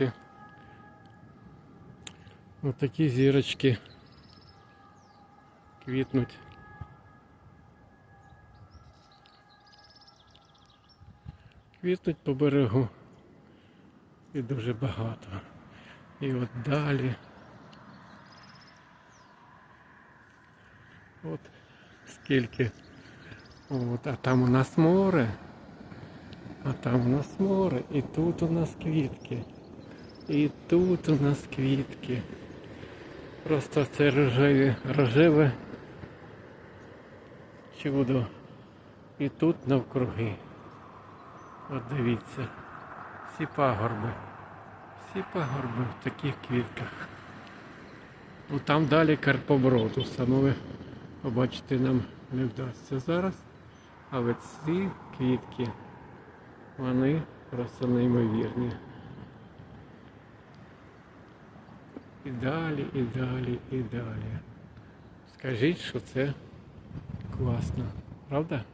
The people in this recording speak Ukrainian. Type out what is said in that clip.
зірочки. Отакі зірочки квітнуть. Квітнуть по берегу. І дуже багато. І от далі. От скільки. От, а там у нас море. А там у нас море. І тут у нас квітки. І тут у нас квітки. Просто це рожеві, рожеве чудо. І тут навкруги. От дивіться. Всі пагорби. Всі пагорби в таких квітках. Ну там далі карпоброду. Саме побачити нам не вдасться зараз. Але ці квітки, вони просто неймовірні. І далі, і далі, і далі. Скажіть, що це класно, правда?